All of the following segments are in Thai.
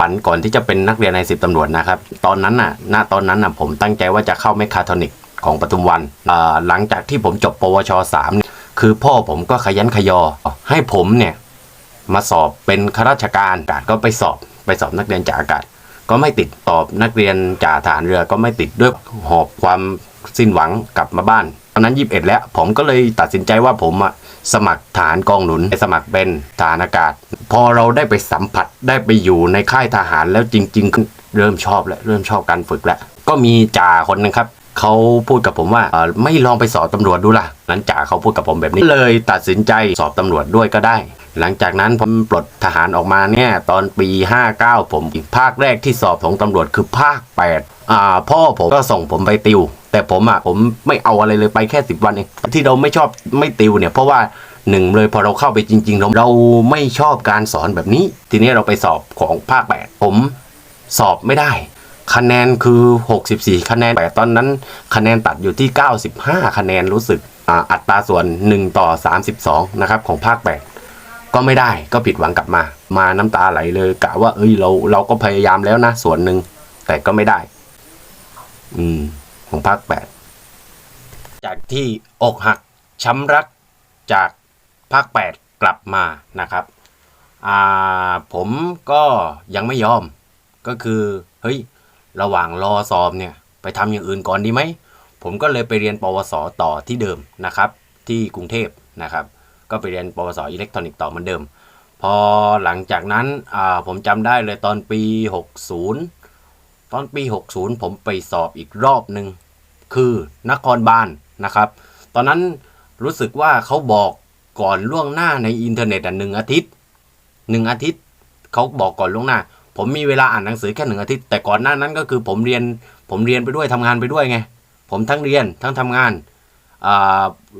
ฝันก่อนที่จะเป็นนักเรียนในสิบตำรวจนะครับ ตอนนั้นน่ะ ณ ตอนนั้นน่ะผมตั้งใจว่าจะเข้าเมคคาทรอนิกของปทุมวันหลังจากที่ผมจบ ปวชสามคือพ่อผมก็ขยันขยอ ให้ผมเนี่ยมาสอบเป็นข้าราชการกาศก็ไปสอบไปสอบนักเรียนจ่าอากาศ ก็ไม่ติดสอบนักเรียนจ่าทหารเรือก็ไม่ติดด้วยหอบความสิ้นหวังกลับมาบ้าน อนนั้นยี่สิบเอ็ดแล้ว ผมก็เลยตัดสินใจว่าผมอะสมัครฐานกองหนุนไปสมัครเป็นทหารอากาศ พอเราได้ไปสัมผัสได้ไปอยู่ในค่ายทหารแล้วจริง ๆ เริ่มชอบแล้วเริ่มชอบการฝึกแล้ว ก็มีจ่าคนหนึงครับเขาพูดกับผมว่าไม่ลองไปสอบตำรวจดูล่ะนั้นจ่าเขาพูดกับผมแบบนี้เลยตัดสินใจสอบตำรวจด้วยก็ได้ หลังจากนั้นผมปลดทหารออกมาเนี่ยตอนปี 59 ผมภาคแรกที่สอบของตำรวจคือภาค 8 อ่าพ่อผมก็ส่งผมไปติว แต่ผมอะผมไม่เอาอะไรเลยไปแค่10วันเองที่เราไม่ชอบไม่ติวเนี่ยเพราะว่าหนึ่งเลยพอเราเข้าไปจริง ๆ เราเราไม่ชอบการสอนแบบนี้ ทีนี้เราไปสอบของภาค 8 ผมสอบไม่ได้ คะแนนคือ 64 คะแนนแต่ตอนนั้น คะแนนตัดอยู่ที่ 95 คะแนนรู้สึกออัตราส่วน 1 ต่อ 32 นะครับ ของภาค 8 ก็ไม่ได้ก็ผิดหวังกลับมา มาน้ำตาไหลเลยกะว่าเอ้ยเราเราก็พยายามแล้วนะส่วนหนึ่งแต่ก็ไม่ได้ อืม ของภาค 8 จากที่อกหักช้ำรักจากภาค 8 กลับมานะครับอ่าผมก็ยังไม่ยอมก็คือเฮ้ยระหว่างรอสอบเนี่ยไปทำอย่างอื่นก่อนดีไหม ผมก็เลยไปเรียนปวสต่อที่เดิมนะครับ ที่กรุงเทพนะครับ ก็ไปเรียนปวสอิเล็กทรอนิกส์ต่อเหมือนเดิม พอหลังจากนั้นอ่าผมจำได้เลยตอนปี 60 ตอนปี 60 ผมไปสอบอีกรอบหนึ่งคือนครบาลนะครับ ตอนนั้นรู้สึกว่าเขาบอกก่อนล่วงหน้าในอินเทอร์เน็ตอะหนึ่งอาทิตย์หนึ่งอาทิตย์เขาบอกก่อนล่วงหน้า ผมมีเวลาอ่านหนังสือแค่หนึ่งอาทิตย์ แต่ก่อนหน้านั้นก็คือผมเรียนผมเรียนไปด้วยทำงานไปด้วยไง ผมทั้งเรียนทั้งทำงาน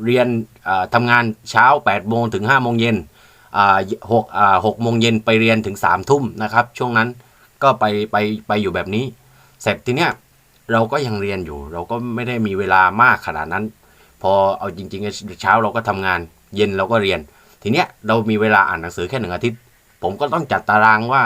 เรียนอ่าทำงานเช้า8โมงถึง5โมงเย็นหกหกโมงเย็นไปเรียนถึง3ทุ่มนะครับ ช่วงนั้นก็ไปไปไปอยู่แบบนี้ เสร็จทีเนี้ยเราก็ยังเรียนอยู่ เราก็ไม่ได้มีเวลามากขนาดนั้น พอเอาจริงๆเช้าเราก็ทำงาน เย็นเราก็เรียน ทีเนี้ยเรามีเวลาอ่านหนังสือแค่หนึ่งอาทิตย์ ผมก็ต้องจัดตารางว่า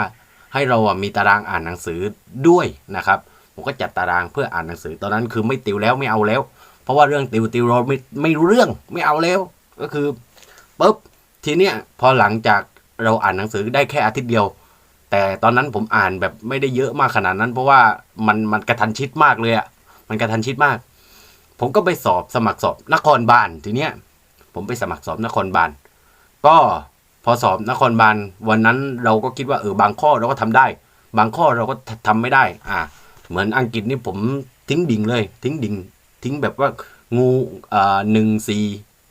ให้เราอะมีตารางอ่านหนังสือด้วยนะครับ ผมก็จัดตารางเพื่ออ่านหนังสือ ตอนนั้นคือไม่ติวแล้วไม่เอาแล้ว เพราะว่าเรื่องติวติวเราไม่ไม่รู้เรื่องไม่เอาแล้ว ก็คือปุ๊บทีเนี้ยพอหลังจากเราอ่านหนังสือได้แค่อาทิตย์เดียว แต่ตอนนั้นผมอ่านแบบไม่ได้เยอะมากขนาดนั้น เพราะว่ามันมันกระทันชิดมากเลยอะ่ะมันกระทันชิดมาก ผมก็ไปสอบสมัครสอบนครบาลทีเนี้ยผมไปสมัครสอบนครบาลก็พอสอบนครบาลวันนั้นเราก็คิดว่าเออบางข้อเราก็ทำได้ บางข้อเราก็ทำไม่ได้ อ่า เหมือนอังกฤษนี่ผมทิ้งดิ่งเลย ทิ้งดิ่งทิ้งแบบว่างูอ่าหนึ่งสี่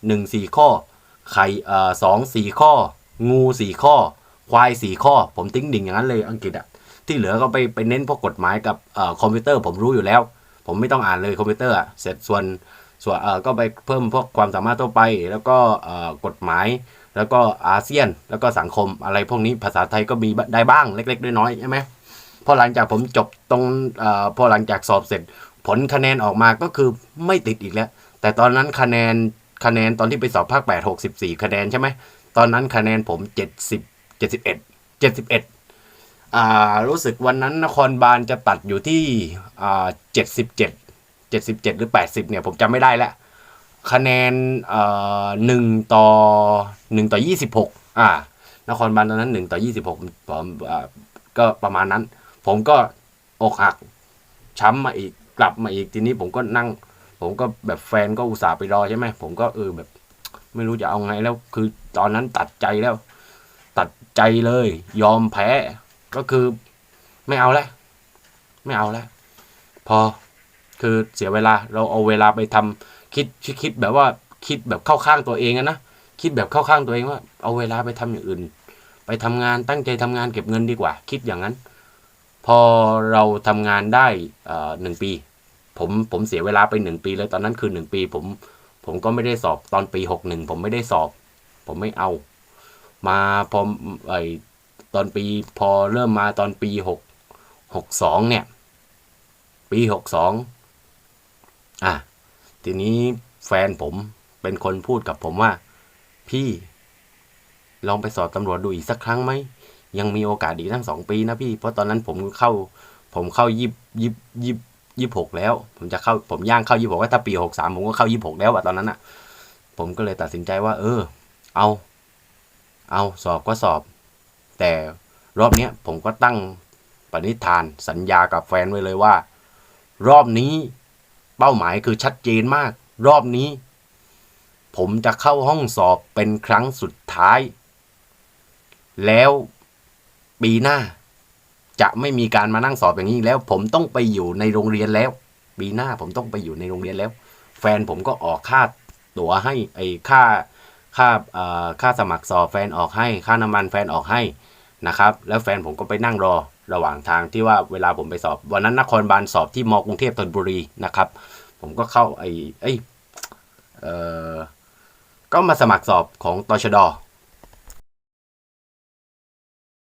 หนึ่งสี่ข้อไข่อ่าสองสี่ข้อ งูสี่ข้อ ควายสี่ข้อ ผมทิ้งดิ่งอย่างนั้นเลยอังกฤษอะที่เหลือก็ไปไปเน้นพวกกฎหมายกับอคอมพิวเตอร์ผมรู้อยู่แล้ว ผมไม่ต้องอ่านเลยคอมพิวเตอร์อะเสร็จส่วนส่วนเออก็ไปเพิ่มพวกความสามารถทั่วไป แล้วก็กฎหมาย แล้วก็อาเซียน แล้วก็สังคมอะไรพวกนี้ภาษาไทยก็มีได้บ้างเล็กๆน้อยๆใช่ไหมพอหลังจากผมจบตรงอพอหลังจากสอบเสร็จ ผลคะแนนออกมาก็คือไม่ติดอีกแล้ว แต่ตอนนั้นคะแนนคะแนนตอนที่ไปสอบภาค8 64 คะแนนใช่ไหมตอนนั้นคะแนนผม 70 71 71อ่ารู้สึกวันนั้นนครบาลจะตัดอยู่ที่อ่า77 77หรือ80เนี่ยผมจำไม่ได้แล้วคะแนนเอ่อหนึ่งต่อหนึ่งต่อยี่สิบหกอ่านครบาลตอนนั้นหนึ่งต่อยี่สิบหกผมอ่าก็ประมาณนั้น ผมก็อกหักช้ำมาอีกกลับมาอีกทีนี้ผมก็นั่ง ผมก็แบบแฟนก็อุตส่าห์ไปรอใช่ไหมผมก็เออแบบ ไม่รู้จะเอาไงแล้ว คือตอนนั้นตัดใจแล้ว ใจเลย ยอมแพ้ก็คือไม่เอาแล้วไม่เอาแล้วพอคือเสียเวลาเราเอาเวลาไปทำคิดคิดคิดแบบว่าคิดแบบเข้าข้างตัวเองนะคิดแบบเข้าข้างตัวเองว่า เอาเวลาไปทำอย่างอื่น ไปทำงานตั้งใจทำงานเก็บเงินดีกว่า คิดอย่างนั้น พอเราทำงานได้อ่อหนึ่งปี ผมผมเสียเวลาไปหนึ่งปีเลยตอนนั้นคือหนึ่งปี ผมผมก็ไม่ได้สอบตอนปีหกหนึ่งผมไม่ได้สอบ ผมไม่เอา มาพอไอตอนปีพอเริ่มมาตอนปีหกหกสองเนี่ย ปีหกสองอะทีนี้แฟนผมเป็นคนพูดกับผมว่า พี่ลองไปสอบตำรวจดูอีกสักครั้งไหม ยังมีโอกาสอีกทั้งสองปีนะพี่ เพราะตอนนั้นผมเข้า ผมเข้ายี่ยี่ยี่ยี่หกแล้ว ผมจะเข้าผมย่างเข้ายี่หกว่าถ้าปีหกสามผมก็เข้ายี่หกแล้วอะตอนนั้นอะผมก็เลยตัดสินใจว่า เออ เอา เอาสอบก็สอบ แต่รอบนี้ผมก็ตั้งปณิธานสัญญากับแฟนไว้เลยว่า รอบนี้เป้าหมายคือชัดเจนมาก รอบนี้ ผมจะเข้าห้องสอบเป็นครั้งสุดท้าย แล้วปีหน้า จะไม่มีการมานั่งสอบอย่างนี้แล้ว ผมต้องไปอยู่ในโรงเรียนแล้ว ปีหน้าผมต้องไปอยู่ในโรงเรียนแล้ว แฟนผมก็ออกค่าตั๋วให้ไอ้ค่า ค่าเอ่อค่าสมัครสอบแฟนออกให้ ค่าน้ำมันแฟนออกให้นะครับ แล้วแฟนผมก็ไปนั่งรอระหว่างทางที่ว่าเวลาผมไปสอบ วันนั้นนครบาลสอบที่มกรุงเทพธนบุรีนะครับ ผมก็เข้าไอ้ไอ้เออก็มาสมัครสอบของตชด